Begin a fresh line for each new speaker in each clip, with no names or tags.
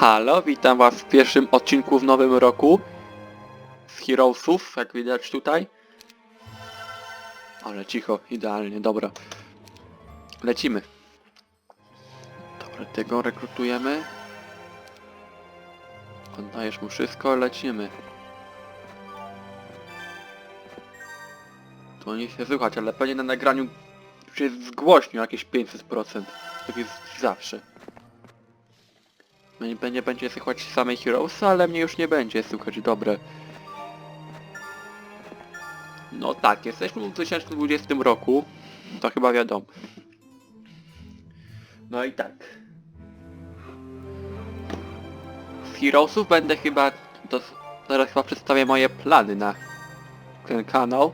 Halo, witam was w pierwszym odcinku w nowym roku z Heroesów, jak widać tutaj. Ale cicho, idealnie, dobra. Lecimy. Dobra, tego rekrutujemy. Oddajesz mu wszystko, lecimy. To nie się słychać, ale pewnie na nagraniu jest zgłośnił jakieś 500%. Tak jest zawsze. Mnie będzie, będzie słychać samej Heroes, ale mnie już nie będzie słychać, dobre. No tak, jesteśmy w 2020 roku, to chyba wiadomo. No i tak. Z Heroesów będę chyba, to teraz chyba przedstawię moje plany na ten kanał,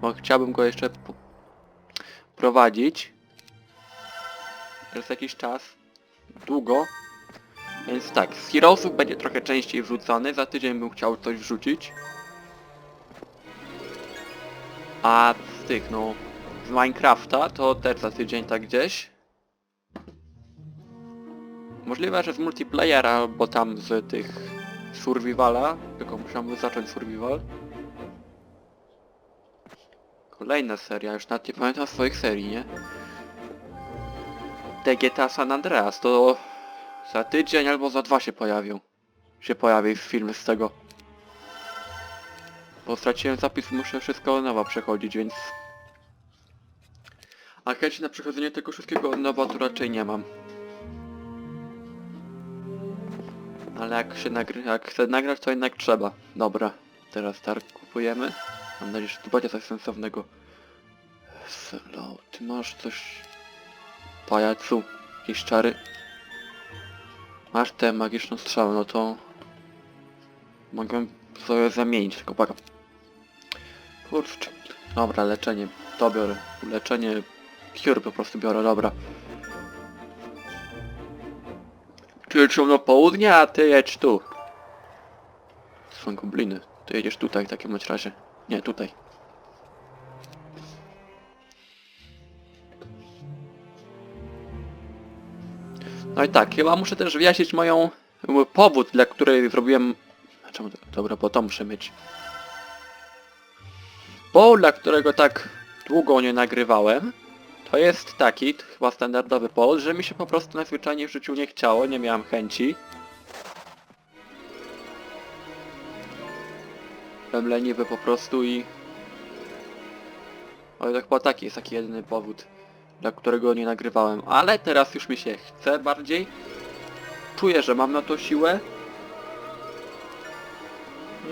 bo chciałbym go jeszcze prowadzić. Przez jakiś czas, długo, więc tak, z Heroesów będzie trochę częściej wrzucany, za tydzień bym chciał coś wrzucić. A z tych, no, z Minecrafta to też za tydzień tak gdzieś. Możliwe, że z multiplayera, albo tam z tych survivala, tylko musiałbym zacząć survival. Kolejna seria, już nawet nie pamiętam swoich serii, nie? The GTA San Andreas, to za tydzień albo za dwa się pojawią. Się pojawi film z tego. Bo straciłem zapis, muszę wszystko od nowa przechodzić, więc... A chęci na przechodzenie tego wszystkiego od nowa to raczej nie mam. Ale jak się nagry... jak chcę nagrać to jednak trzeba. Dobra, teraz targ kupujemy. Mam nadzieję, że tu będzie coś sensownego. Selo, ty masz coś... Pajacu, jakieś czary? Masz tę magiczną strzałę, no to... Mogę sobie zamienić, tylko paka. Kurczę. Dobra, leczenie. To biorę. Leczenie... Cure po prostu biorę, dobra. Są na południe, a ty jedź tu. Są gobliny. Ty jedziesz tutaj w takim razie. Nie, tutaj. No i tak, chyba muszę też wyjaśnić moją powód, dla której zrobiłem... Czemu to? Dobra, bo to muszę mieć. Powód, dla którego tak długo nie nagrywałem, to jest taki, to chyba standardowy powód, że mi się po prostu najzwyczajniej w życiu nie chciało, nie miałem chęci. Byłem leniwy po prostu i... Ale to chyba taki jest taki jedyny powód dla którego nie nagrywałem, ale teraz już mi się chce bardziej. Czuję, że mam na to siłę.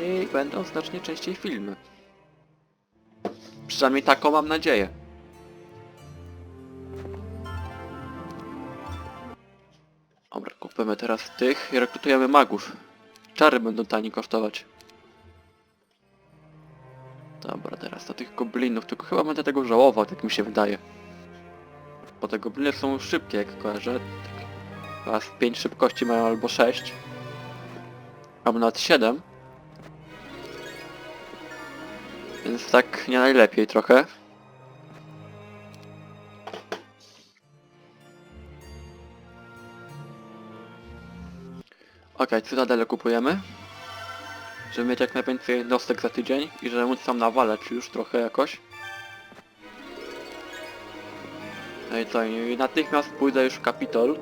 I będą znacznie częściej filmy. Przynajmniej taką mam nadzieję. Dobra, kupimy teraz tych i rekrutujemy magów. Czary będą tani kosztować. Dobra, teraz do tych goblinów, tylko chyba będę tego żałował, tak mi się wydaje. Bo te gobliny są szybkie, jak kojarzę. Tak, chyba z 5 szybkości mają albo 6. Albo nawet 7. Więc tak nie najlepiej trochę. Okej, cytadelę kupujemy. Żeby mieć jak najwięcej jednostek za tydzień i żeby móc tam nawalać już trochę jakoś. No i co, i natychmiast pójdę już w Kapitol.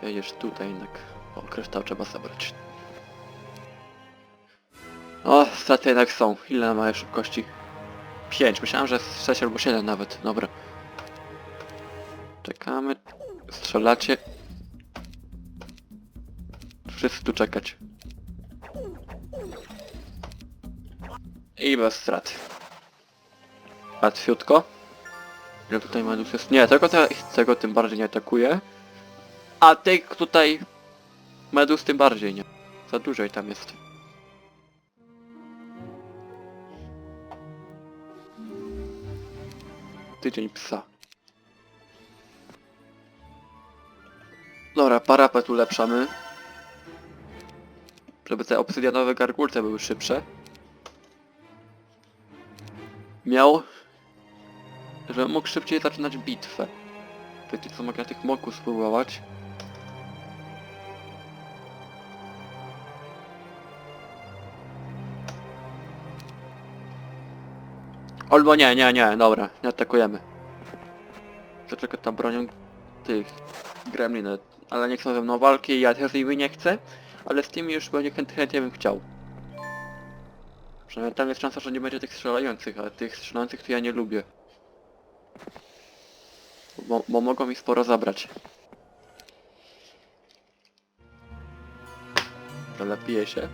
Ty jedziesz tutaj jednak. O, kryształ trzeba zabrać. O, straty jednak są. Ile ma szybkości? 5. Myślałem, że 6 albo 7 nawet. Dobra. Czekamy. Strzelacie. Wszyscy tu czekać. I bez strat. Łatwiutko. Tutaj medus jest? Nie, tego, te, tego tym bardziej nie atakuje. A tych tutaj... Medus tym bardziej nie. Za dużo i tam jest. Tydzień psa. Dobra, parapet ulepszamy. Żeby te obsydianowe gargulce były szybsze. Miał że mógł szybciej zaczynać bitwę. Taki co mogę tych moków spróbować. Albo nie, nie, nie, dobra, nie atakujemy. Zaczekaj tam bronią tych gremliny, ale nie chcą ze mną walki, ja też nimi nie chcę, ale z tymi już będzie chętnie, bym chciał. Przynajmniej tam jest szansa, że nie będzie tych strzelających, a tych strzelających to ja nie lubię. Bo, bo mogą mi sporo zabrać. Zalepiję się.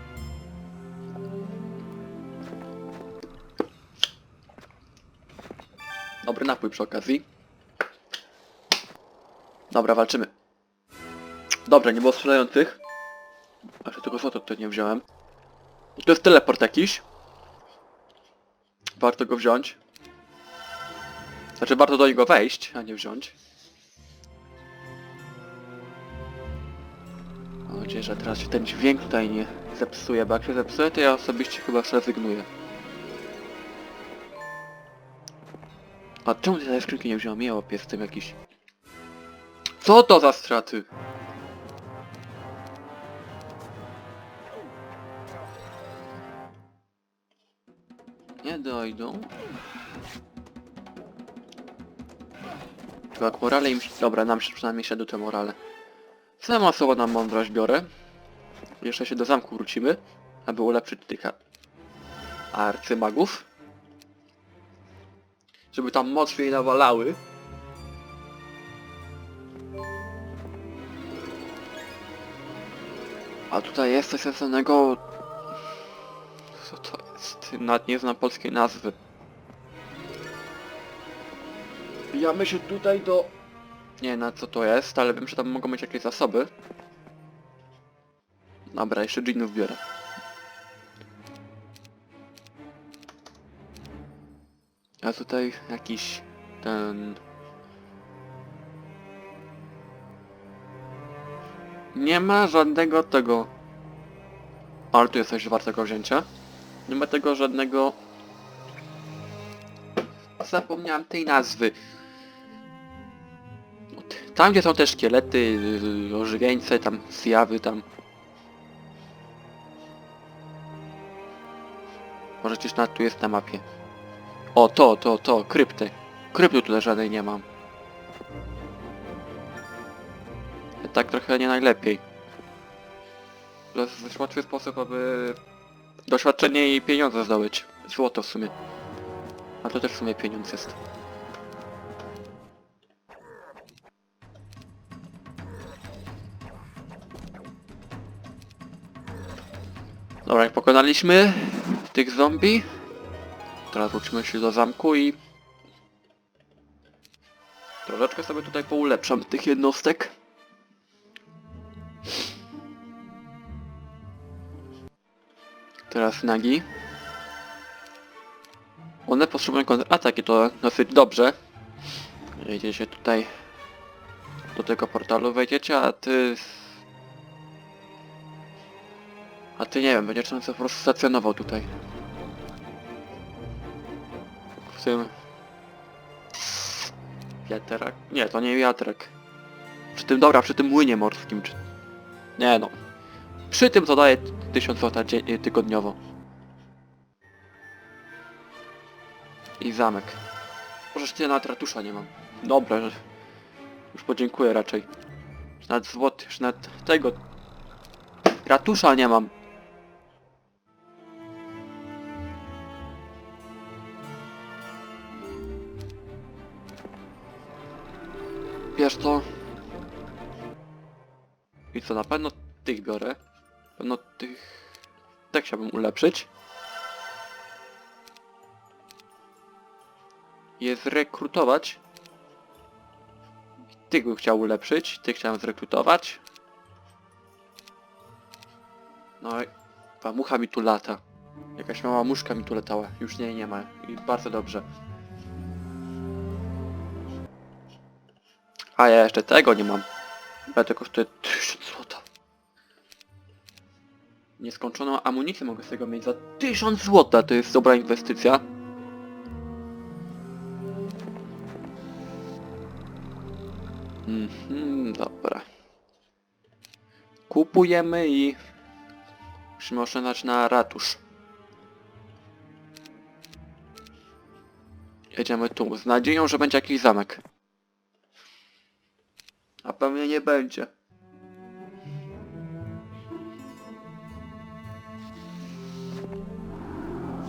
Dobry napój przy okazji. Dobra, walczymy. Dobra, nie było strzelających. Ale tego złota tutaj nie wziąłem. To jest teleport jakiś. Warto go wziąć. Znaczy warto do niego wejść, a nie wziąć. Mam nadzieję, że teraz się ten dźwięk tutaj nie zepsuje, bo jak się zepsuje, to ja osobiście chyba zrezygnuję. A czemu tej skrzynki nie wziąłem? Miało pies tym jakiś... Co to za straty? Nie dojdą. To jak morale im... Dobra, nam się przynajmniej siadł te morale. Sama słowa na mądrość biorę. Jeszcze się do zamku wrócimy, aby ulepszyć tych arcymagów. Żeby tam mocniej nawalały. A tutaj jest coś sensownego. Co to jest? Nawet nie znam polskiej nazwy. Bijamy się tutaj do... Nie na co to jest, ale wiem, że tam mogą być jakieś zasoby. Dobra, jeszcze dżinów biorę. A tutaj jakiś ten... Nie ma żadnego tego... Ale tu jest coś wartego wzięcia. Nie ma tego żadnego... Zapomniałem tej nazwy. Tam gdzie są te szkielety, yy, ożywieńce, tam zjawy, tam... Może gdzieś na tu jest na mapie. O, to, to, to, krypty. Krypty tutaj żadnej nie mam. Tak trochę nie najlepiej. To jest łatwy sposób, aby doświadczenie i pieniądze zdobyć. Złoto w sumie. A to też w sumie pieniądz jest. Dobra, jak pokonaliśmy tych zombie, teraz wrócimy się do zamku i troszeczkę sobie tutaj poulepszam tych jednostek. Teraz nagi. One potrzebują kontrataki, to dosyć dobrze. Wejdziecie tutaj do tego portalu, wejdziecie, a ty... A ty nie wiem, będziesz tam sobie po prostu stacjonował tutaj. W tym... Wiatrak? Nie, to nie wiatrak. Przy tym, dobra, przy tym młynie morskim, czy... Nie no. Przy tym, co daje 1000 złota dzie- tygodniowo. I zamek. Możesz tyle nawet ratusza nie mam. Dobra, że... Już podziękuję raczej. Już nawet złoty, już nawet tego... Ratusza nie mam. Wiesz co? I co, na pewno tych biorę. Na pewno tych... Tak chciałbym ulepszyć. Je zrekrutować. Tych bym chciał ulepszyć, tych chciałem zrekrutować. No i... Ta mucha mi tu lata. Jakaś mała muszka mi tu latała. Już nie, nie ma. I bardzo dobrze. A ja jeszcze tego nie mam. Ale to kosztuje 1000 złota. Nieskończoną amunicję mogę z tego mieć za 1000 złota. To jest dobra inwestycja. Mhm, dobra. Kupujemy i musimy oszczędzać na ratusz. jedziemy tu, z nadzieją, że będzie jakiś zamek. A pewnie nie będzie.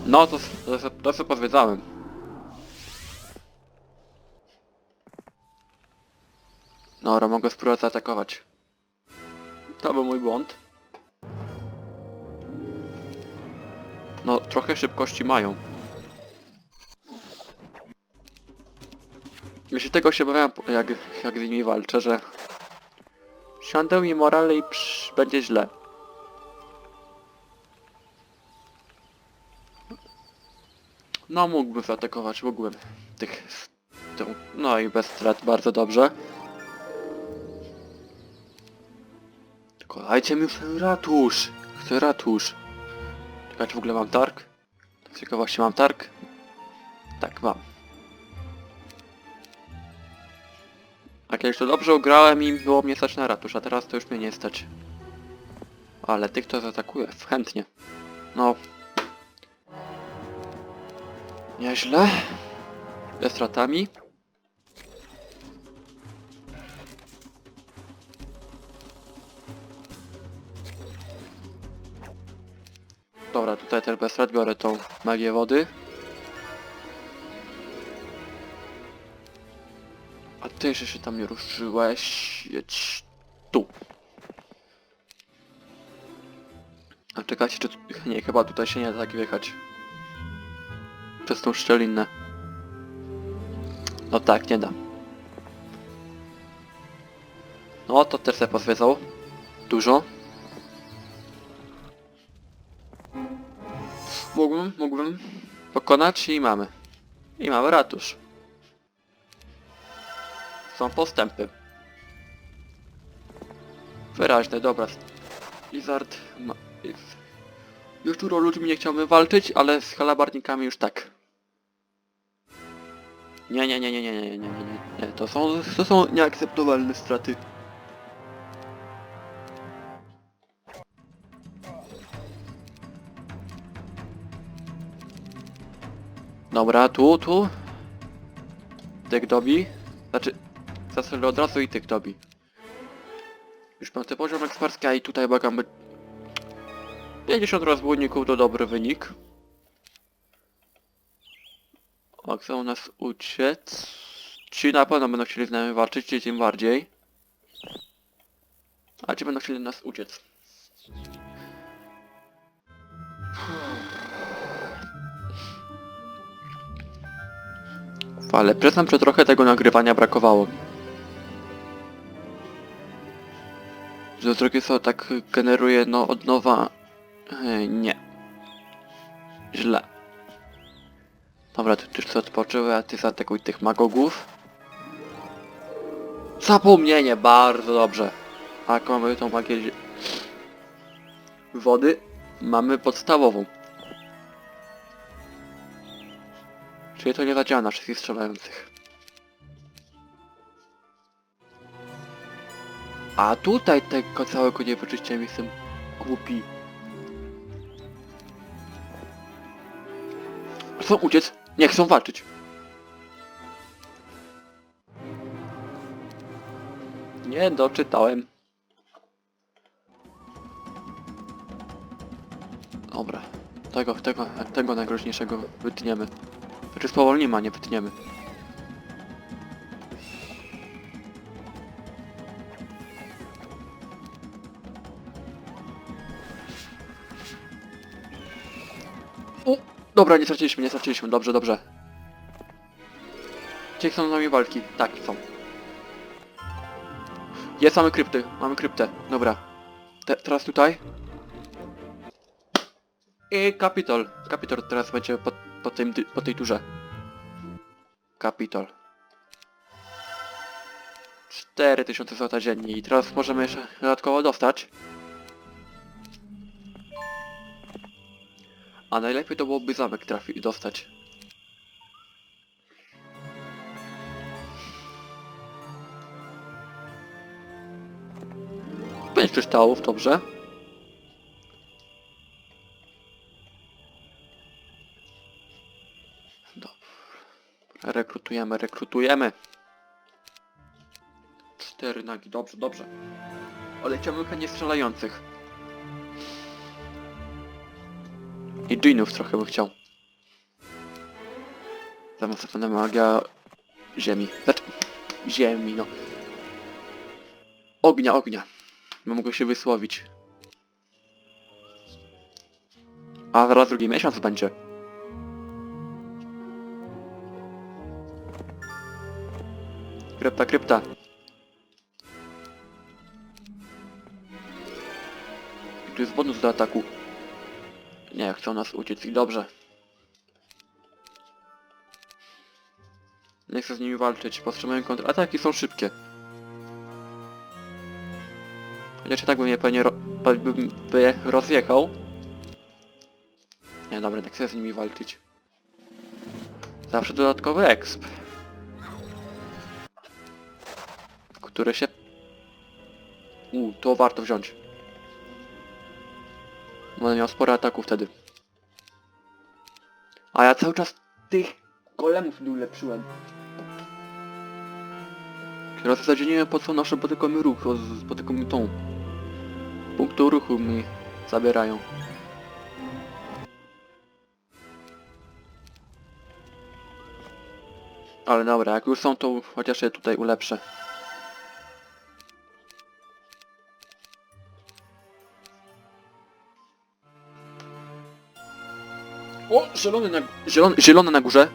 No, to, to, to, to sobie pozwiedzałem. Dobra, mogę spróbować zaatakować. To był mój błąd. No, trochę szybkości mają. Jeśli tego się obawiam, jak, jak z nimi walczę, że... Siądę mi morale i psz, będzie źle. No, mógłbym zaatakować, mógłbym. Tych... No i bez strat, bardzo dobrze. Tylko dajcie mi ten ratusz. Chcę ratusz. Czekaj, czy w ogóle mam targ? Tak z ciekawości mam targ? Tak, mam. A kiedyś to dobrze ugrałem i było mnie stać na ratusz, a teraz to już mnie nie stać. Ale tych to zaatakuje, chętnie. No. Nieźle. Ze stratami. Dobra, tutaj też bez strat biorę tą magię wody. A ty jeszcze się tam nie ruszyłeś. Jedź tu. A czekajcie, czy... Nie, chyba tutaj się nie da tak wjechać. Przez tą szczelinę. No tak, nie da. No, to też sobie pozwiedzał. Dużo. Mógłbym, mógłbym pokonać i mamy. I mamy ratusz. Są postępy. Wyraźne, dobra. Lizard ma... Już dużo ludźmi nie chciałbym walczyć, ale z halabarnikami już tak. Nie, nie, nie, nie, nie, nie, nie, nie, nie. To są, to są nieakceptowalne straty. Dobra, tu, tu. Tyk dobi. Znaczy, zastrzelę od razu i tyk dobi. Już ten poziom ekspercki, a i tutaj bagamy 50 rozbójników to dobry wynik. O, chcą nas uciec. Ci na pewno będą chcieli z nami walczyć, ci tym bardziej. A ci będą chcieli nas uciec. Ale przyznam, że trochę tego nagrywania brakowało. Że drugiej strony tak generuje no od nowa... E, nie. Źle. Dobra, ty już co odpoczyły, a ty zaatakuj tych magogów. Zapomnienie, bardzo dobrze. A jak mamy tą magię wody, mamy podstawową. Czyli to nie zadziała na wszystkich strzelających. A tutaj tego całego nie wyczyściłem, jestem głupi. Chcą uciec? Nie, chcą walczyć. Nie doczytałem. Dobra. Tego, tego, tego najgroźniejszego wytniemy. Znaczy spowolnimy, a nie wytniemy. Dobra, nie straciliśmy, nie straciliśmy. Dobrze, dobrze. Gdzie są z nami walki? Tak, są. Jest, mamy krypty. Mamy kryptę. Dobra. Te, teraz tutaj. I Capitol. Capitol teraz będzie po, po, tym, po tej turze. Capitol. 4000 złota dziennie i teraz możemy jeszcze dodatkowo dostać. A najlepiej to byłoby zamek trafi dostać. Pięć kryształów, dobrze. Dobra. rekrutujemy, rekrutujemy. Cztery nagi, dobrze, dobrze. Ale chciałbym chętnie strzelających. I dżinów trochę bym chciał. Zaawansowana magia ziemi. Znaczy, ziemi, no. Ognia, ognia. Nie mogę się wysłowić. A zaraz drugi miesiąc będzie. Krypta, krypta. I tu jest bonus do ataku. Nie, chcą nas uciec i dobrze. Nie chcę z nimi walczyć, powstrzymują kontrataki, są szybkie. Chociaż tak bym je pewnie ro bym by je rozjechał. Nie, dobra, tak chcę z nimi walczyć. Zawsze dodatkowy exp. Które się... U, to warto wziąć. Będę miał sporo ataków wtedy. A ja cały czas tych golemów nie ulepszyłem. Teraz w zasadzie nie wiem po co nasze potykamy ruch, potykamy tą. Punktu ruchu mi zabierają. Ale dobra, jak już są to chociaż je tutaj ulepszę. O, zielony na, zielony, zielony na górze.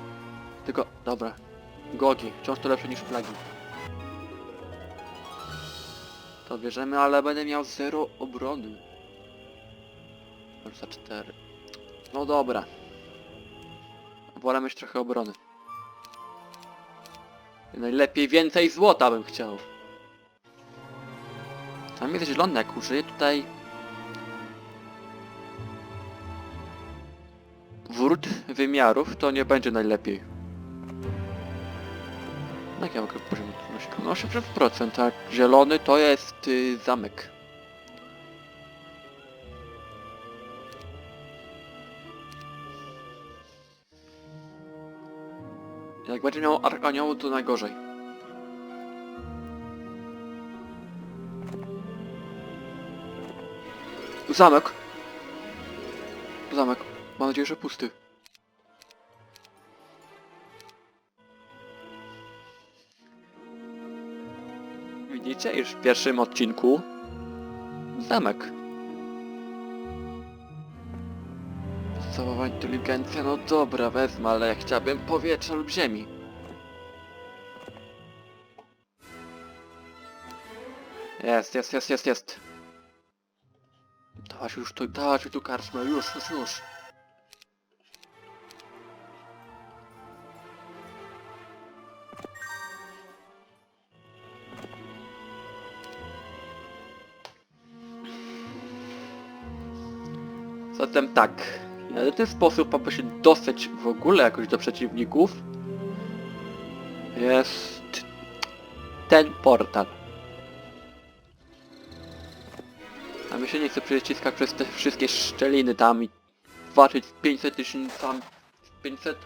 Tylko, dobra. Gogi, wciąż to lepsze niż plagi. To bierzemy, ale będę miał 0 obrony. Za 4. No dobra. Wolę mieć trochę obrony. Najlepiej więcej złota bym chciał. Tam jest zielony, jak użyję tutaj... Wrót wymiarów, to nie będzie najlepiej. Jak ja mogę poziom trudności? No 80%, tak. Zielony to jest y, zamek. Jak będzie miał arkanioł, to najgorzej. Zamek. Zamek. Mam nadzieję, że pusty. Widzicie, już w pierwszym odcinku zamek. Podstawowa inteligencja, no dobra, wezmę, ale ja chciałbym powietrza lub ziemi. Jest, jest, jest, jest, jest. Dawać już tu, dawać tu karczmę, już, już, już. Zatem tak, na ten sposób, aby się dostać w ogóle jakoś do przeciwników, jest ten portal. A mi się nie chce przeciskać przez te wszystkie szczeliny tam i walczyć z 500 tysiącami, z 500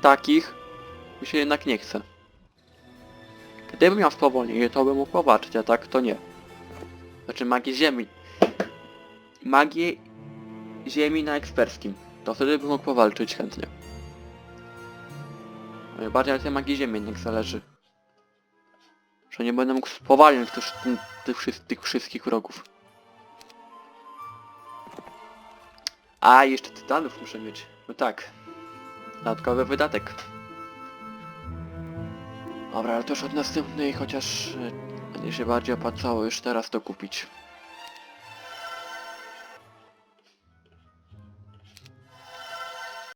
takich, mi się jednak nie chce. Gdybym miał spowolnienie, to bym mógł popatrzeć, a tak to nie. Znaczy magii ziemi. Magię ziemi na eksperckim. To wtedy bym mógł powalczyć chętnie. Bardziej na tej magii ziemi jednak zależy. Że nie będę mógł spowalniać tych, wszy- tych wszystkich wrogów. A, jeszcze tytanów muszę mieć. No tak. Dodatkowy wydatek. Dobra, ale to już od następnej, chociaż e, będzie się bardziej opłacało już teraz to kupić.